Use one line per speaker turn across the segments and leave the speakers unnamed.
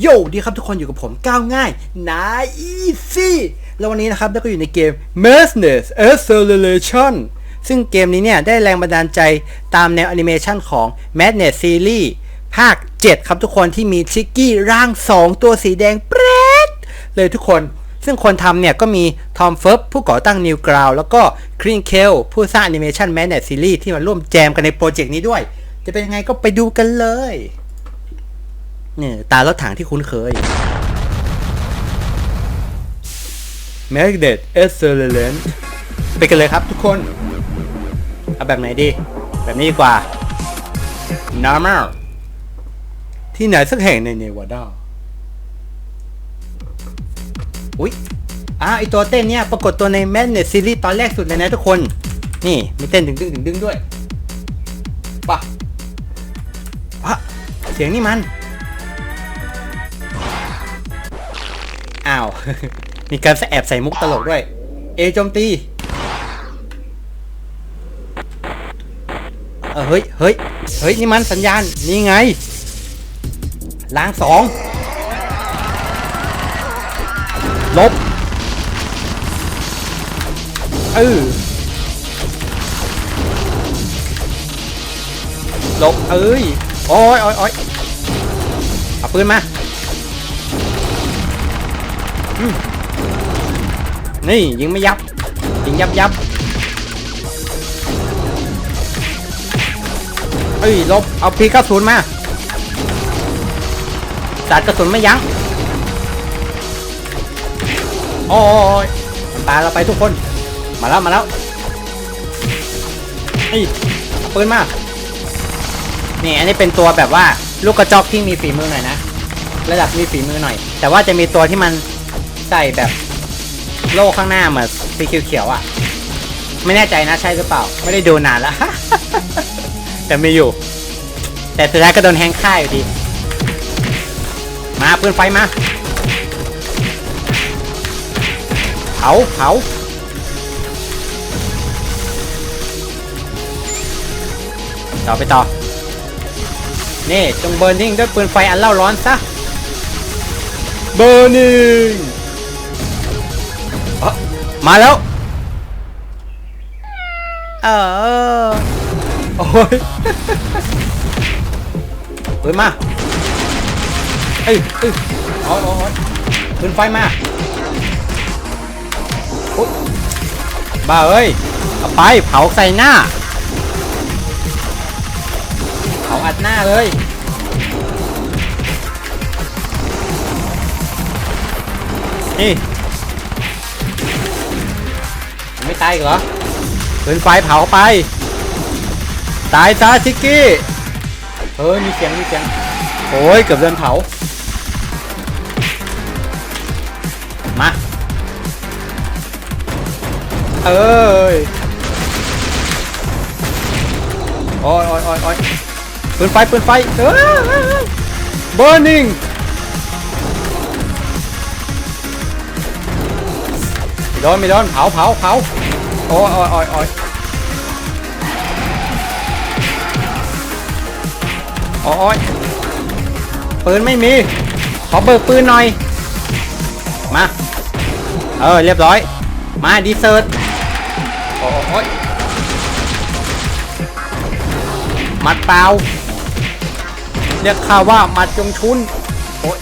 โยดีครับทุกคนอยู่กับผมก้าวง่ายนาอีซี่แล้ววันนี้นะครับเราก็อยู่ในเกม m e r c e n e s Acceleration ซึ่งเกมนี้เนี่ย ได้แรงบันดาลใจตามแนวแอนิเมชันของ Madness Series ภาค 7 ครับทุกคนที่มีชิกกี้ร่าง 2 ตัวสีแดงเปรดเลยทุกคน ซึ่งคนทำเนี่ย ก็มีทอมเฟิร์บผู้ก่อตั้ง New Ground แล้วก็ครีนเคลผู้สร้างแอนิเมชัน Madness Series ที่มาร่วมแจมกันในโปรเจกต์นี้ด้วย จะเป็นยังไงก็ไปดูกันเลย เนี่ยตารถถังที่คุ้นเคย Magnet Accelerant ไปกันเลยครับทุกคน เอาแบบไหนดี แบบนี้ดีกว่า Normal ที่ไหนสักแห่งในเนวาดาอุ๊ยอ่าไอตัวเต้นเนี่ยปรากฏตัวใน Madness Series ตอนแรกสุดเลยนะทุกคน นี่มีเต้นดึงดึงดึงดึงด้วยปะปะเสียงนี่มันาว มีการแอบใส่มุกตลกด้วย เอโจมตี เออเฮ้ย เฮ้ย เฮ้ย นี่มันสัญญาณ นี่ไง ล้างสอง ลบ เออลบ เอ้ย โอ้ยโอ้ยโอ้ยเอาปืนมา นี่ยิงไม่ยับ ยิงยับยับเอ้ยลบเอาพีกระสุนมาสาดกระสุนไม่ยั้งโอ้ยตายเราไปทุกคน มาแล้วมาแล้วนี่เอาปืนมานี่อันนี้เป็นตัวแบบว่าลูกกระจอกที่มีฝีมือหน่อยนะ ระดับมีฝีมือหน่อย แต่ว่าจะมีตัวที่มัน ใส่แบบโล่ข้างหน้าเหมือนสีเขียวๆอะ ไม่แน่ใจนะใช่หรือเปล่า ไม่ได้ดูนานแล้ว แต่ไมีอยู่ แต่สุดท้ายก็โดนแฮงค่ายอยู่ดี มาปืนไฟมา เผาเผาต่อไปต่อ นี่จงเบิร์นิ่งด้วยปืนไฟอันเล่าร้อนซะ เบอร์นิ่ง มาแล้ว เออ โอ้ยปืนมาเอ้ยเอ้ยโอ้ยโอ้ยโอ้ยปืนไฟมาอุ๊ยบ้าเอ้ยเอาไปเผาใส่หน้า เผาอัดหน้าเลยนี่ยัง ไม่ตายอีกเหรอปืนไฟเผาไป ตายซะชิกกี้เฮ้ยมีเสียงมีเสียงโอ้ยเกือบโดนเผา มา เอ้ยโอ้ยโอ้ยโอ้ยโอ้ยปืนไฟปืนไฟเอ้ย burning ดนไม่โดนเผาเผาเผาโอ้ยโอ้ยโอ้ยโอ้ยโอ้ยปืนไม่มี ขอเบิกปืนหน่อย มา เออ เรียบร้อย มาดีเซิร์ตโอ้ยมัดเปล่าเรียกข้าว่ามัดจงชุนโอ้ย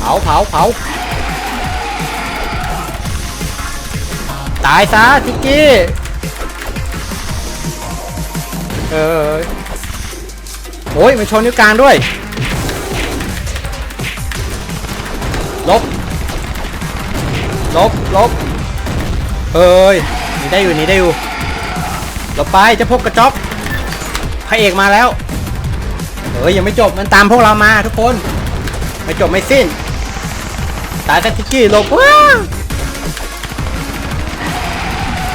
เผาเผาเผา ตายซะทิกกี้เออโอ้ยมันชนนิ้วกลางด้วย ลบ ลบ ลบเอ้ยหนี่ได้อยู่หนี่ได้อยู่ลบไปจะพบกระจอกพระเอกมาแล้วเฮ้ยยังไม่จบมันตามพวกเรามาทุกคน ไม่จบไม่สิ้น ตายซะทิกกี้ลบว้า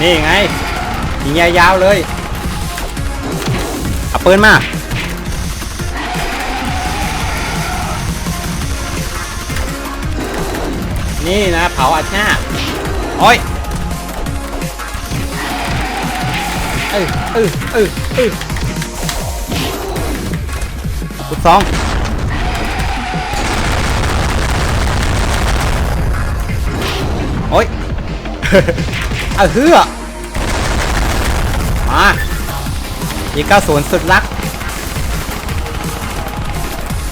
นี่ไงยิงยาวเลยเอาปืนมานี่นะเผาอัดหน้าโอ้ยเออเออเออเออกุดสองโอ้ยาเฮือมาอีก้าศูนย์สุดรัก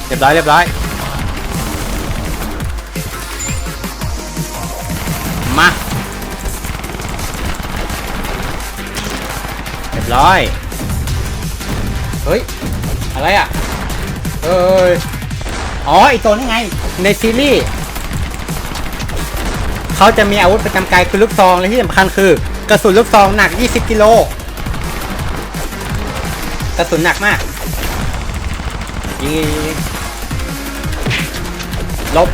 เรียบร้อย เรียบร้อย มา เรียบร้อย เฮ้ย อะไรอะ เอ้ย อ๋อไอตัวนี้ไง ในซีรีส์ เขาจะมีอาวุธประจำกายคือลูกซองและที่สำคัญคือกระสุนลูกซองหนัก 20 กิโลกระสุนหนักมากยิงลบ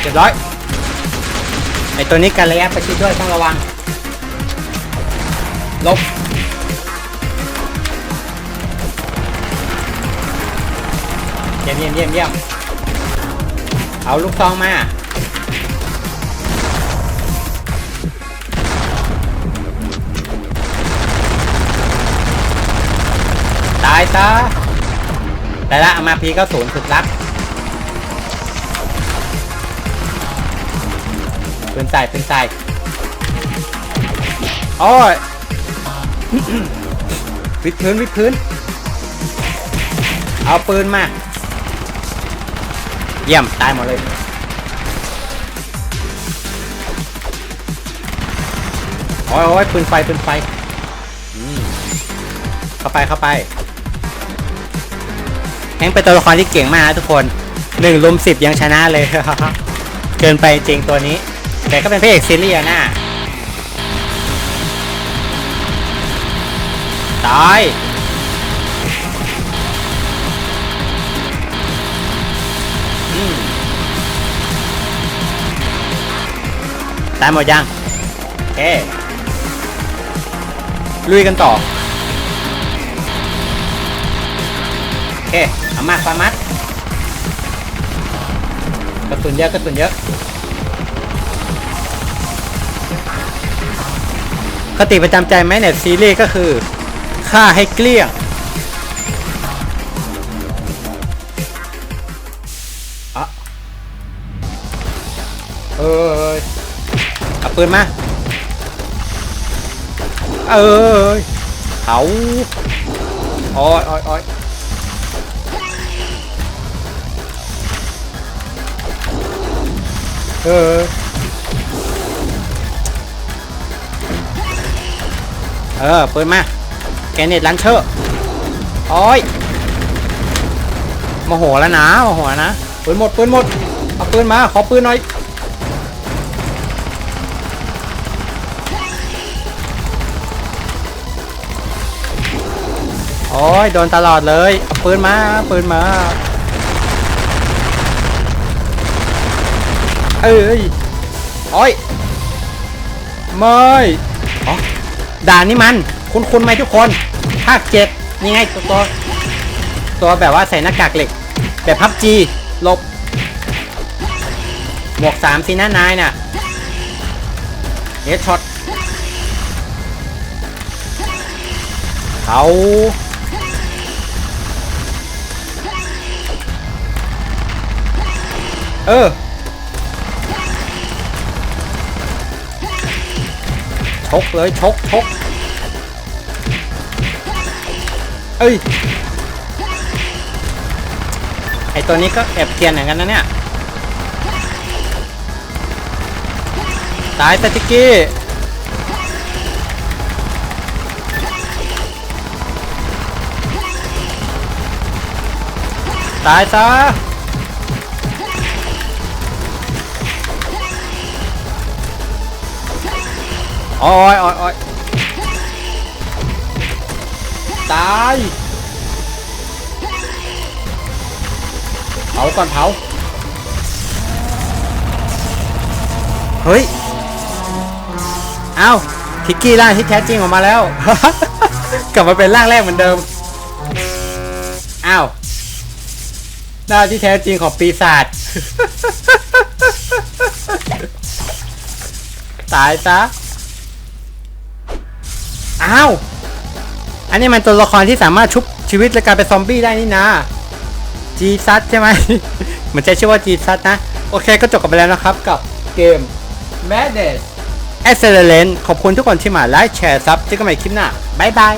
เรียบร้อยไอตัวนี้กันระยะประชิดด้วยต้องระวัง ลบ เยี่ยมเยี่ยมเยี่ยมเยี่ยมเอาลูกซองมาายซะแต่ละอมาพีก็ศูนย์สุดลับปืนใส่ปืนใส่โอ้ยวิดพื้นวิดพื้น เอาปืนมา เยี่ยม ตายหมดเลย โอ้ยโอ้ยปืนไฟปืนไฟเข้าไปเข้าไป แฮงเป็นตัวละครที่เก่งมากนะทุกคนหนึ่งลุมสิบยังชนะเลย เกินไปจริงตัวนี้ แต่ก็เป็นพระเอกซีรีส์อะนะตายตายหมดยังโอเคลุยกันต่อโอเค เอามาฟามัดกระสุนเยอะกระสุนเยอะคติประจำใจไหมเนี่ยซีรีส์ก็คือฆ่าให้เกลี้ยงอะเอ้ยเอาปืนมาเอ้ยเขาอ้อยอ้ยอ้ย เออ เออปืนมา แกเน็ตลันเชอร์โอ้ยโมโหแล้วนะโมโหแล้วนะปืนหมดปืนหมด เอาปืนมา ขอปืนหน่อย โอ้ยโดนตลอดเลย เอาปืนมา ปืนมา เอ้ยโอ้ยไม่อ๋อด่านนี้มัน คุณคุณไหมทุกคน ภาคเจ็ดนี่ไงตัวตัวตัวแบบว่าใส่หน้ากากเหล็ก แบบพับจีลบ หมวกสามสินะนายน่ะเฮดช็อตเขาเออ ชกเลยชกชกเอ้ย ไอตัวนี้ก็แอบเทียนเหมือนกันนะเนี่ย ตายสติกี้ตายซะ โอ้ยโอ้ยโอ้ยตายเผาก่อนเผาเฮ้ย เอ้าทิกกี้ร่างที่แท้จริงออกมาแล้ว กลับมาเป็นร่างแรกเหมือนเดิม อ้าวหน้าที่แท้จริงของปีศาจ ตายซะ อ้าว อันนี้มันตัวละครที่สามารถชุบชีวิตและกลายเป็นซอมบี้ได้นี่นะจีซัสใช่ไหม เหมือนจะชื่อว่าจีซัสนะ โอเคก็จบกันไปแล้วนะครับกับเกม Madness Excellent ขอบคุณทุกคนที่มาไลค์แชร์ซับเจอกันใหม่คลิปหน้า บ๊ายบาย